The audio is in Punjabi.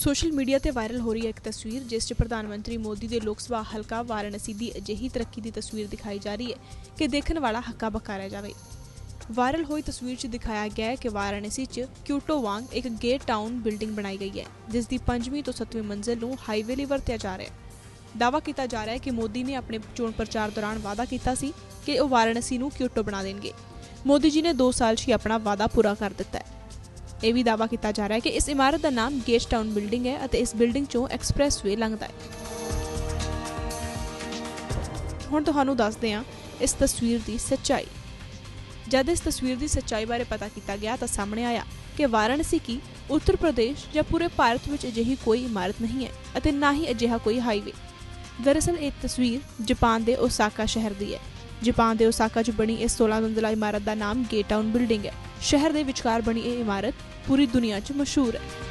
ਸੋਸ਼ਲ ਮੀਡੀਆ ਤੇ ਵਾਇਰਲ ਹੋ ਰਹੀ ਹੈ ਇੱਕ ਤਸਵੀਰ, ਜਿਸ 'ਚ ਪ੍ਰਧਾਨ ਮੰਤਰੀ ਮੋਦੀ ਦੇ ਲੋਕ ਸਭਾ ਹਲਕਾ ਵਾਰਾਣਸੀ ਦੀ ਅਜਿਹੀ ਤਰੱਕੀ ਦੀ ਤਸਵੀਰ ਦਿਖਾਈ ਜਾ ਰਹੀ ਹੈ ਕਿ ਦੇਖਣ ਵਾਲਾ ਹੱਕਾ ਬੱਕਾ ਰਹਿ ਜਾਵੇ। ਵਾਇਰਲ ਹੋਈ ਤਸਵੀਰ 'ਚ ਦਿਖਾਇਆ ਗਿਆ ਹੈ ਕਿ ਵਾਰਾਣਸੀ 'ਚ ਕਿਊਟੋ ਵਾਂਗ ਇੱਕ ਗੇਟ ਟਾਊਨ ਬਿਲਡਿੰਗ ਬਣਾਈ ਗਈ ਹੈ, ਜਿਸ ਦੀ 5ਵੀਂ ਤੋਂ 7ਵੀਂ ਮੰਜ਼ਿਲ ਨੂੰ ਹਾਈਵੇ ਲਈ ਵਰਤਿਆ ਜਾ ਰਿਹਾ ਹੈ। ਦਾਅਵਾ ਕੀਤਾ ਜਾ ਰਿਹਾ ਹੈ ਕਿ ਮੋਦੀ ਨੇ ਆਪਣੇ ਚੋਣ ਪ੍ਰਚਾਰ ਦੌਰਾਨ ਵਾਅਦਾ ਕੀਤਾ ਸੀ ਕਿ ਉਹ ਵਾਰਾਣਸੀ ਨੂੰ ਕਿਊਟੋ ਬਣਾ ਦੇਣਗੇ। ਮੋਦੀ ਜੀ ਨੇ 2 ਸਾਲ 'ਚ ਹੀ ਆਪਣਾ ਵਾਅਦਾ ਪੂਰਾ ਕਰ ਦਿੱਤਾ ਹੈ। ਇਹ ਵੀ ਦਾਅਵਾ ਕੀਤਾ ਜਾ ਰਿਹਾ ਹੈ ਕਿ ਇਸ ਇਮਾਰਤ ਦਾ ਨਾਮ ਗੇਟ ਟਾਊਨ ਬਿਲਡਿੰਗ ਹੈ ਅਤੇ ਇਸ ਬਿਲਡਿੰਗ 'ਚੋਂ ਐਕਸਪ੍ਰੈਸਵੇ ਲੰਘਦਾ ਹੈ। ਹੁਣ ਤੁਹਾਨੂੰ ਦੱਸਦੇ ਹਾਂ ਇਸ ਤਸਵੀਰ ਦੀ ਸੱਚਾਈ। ਜਦ ਇਸ ਤਸਵੀਰ ਦੀ ਸੱਚਾਈ ਬਾਰੇ ਪਤਾ ਕੀਤਾ ਗਿਆ ਤਾਂ ਸਾਹਮਣੇ ਆਇਆ ਕਿ ਵਾਰਾਣਸੀ ਕੀ ਉੱਤਰ ਪ੍ਰਦੇਸ਼ ਜਾਂ ਪੂਰੇ ਭਾਰਤ ਵਿੱਚ ਅਜਿਹੀ ਕੋਈ ਇਮਾਰਤ ਨਹੀਂ ਹੈ ਅਤੇ ਨਾ ਹੀ ਅਜਿਹਾ ਕੋਈ ਹਾਈਵੇ ਦਰਅਸਲ ਇਹ ਤਸਵੀਰ ਜਾਪਾਨ ਦੇ ਓਸਾਕਾ ਸ਼ਹਿਰ ਦੀ ਹੈ। ਜਾਪਾਨ ਦੇ ਓਸਾਕਾ 'ਚ ਬਣੀ ਇਸ 16 ਮੰਜ਼ਿਲਾ ਇਮਾਰਤ ਦਾ ਨਾਮ ਗੇਟ ਬਿਲਡਿੰਗ ਹੈ। ਸ਼ਹਿਰ ਦੇ ਵਿਚਕਾਰ ਬਣੀ ਇਹ ਇਮਾਰਤ ਪੂਰੀ ਦੁਨੀਆ 'ਚ ਮਸ਼ਹੂਰ ਹੈ।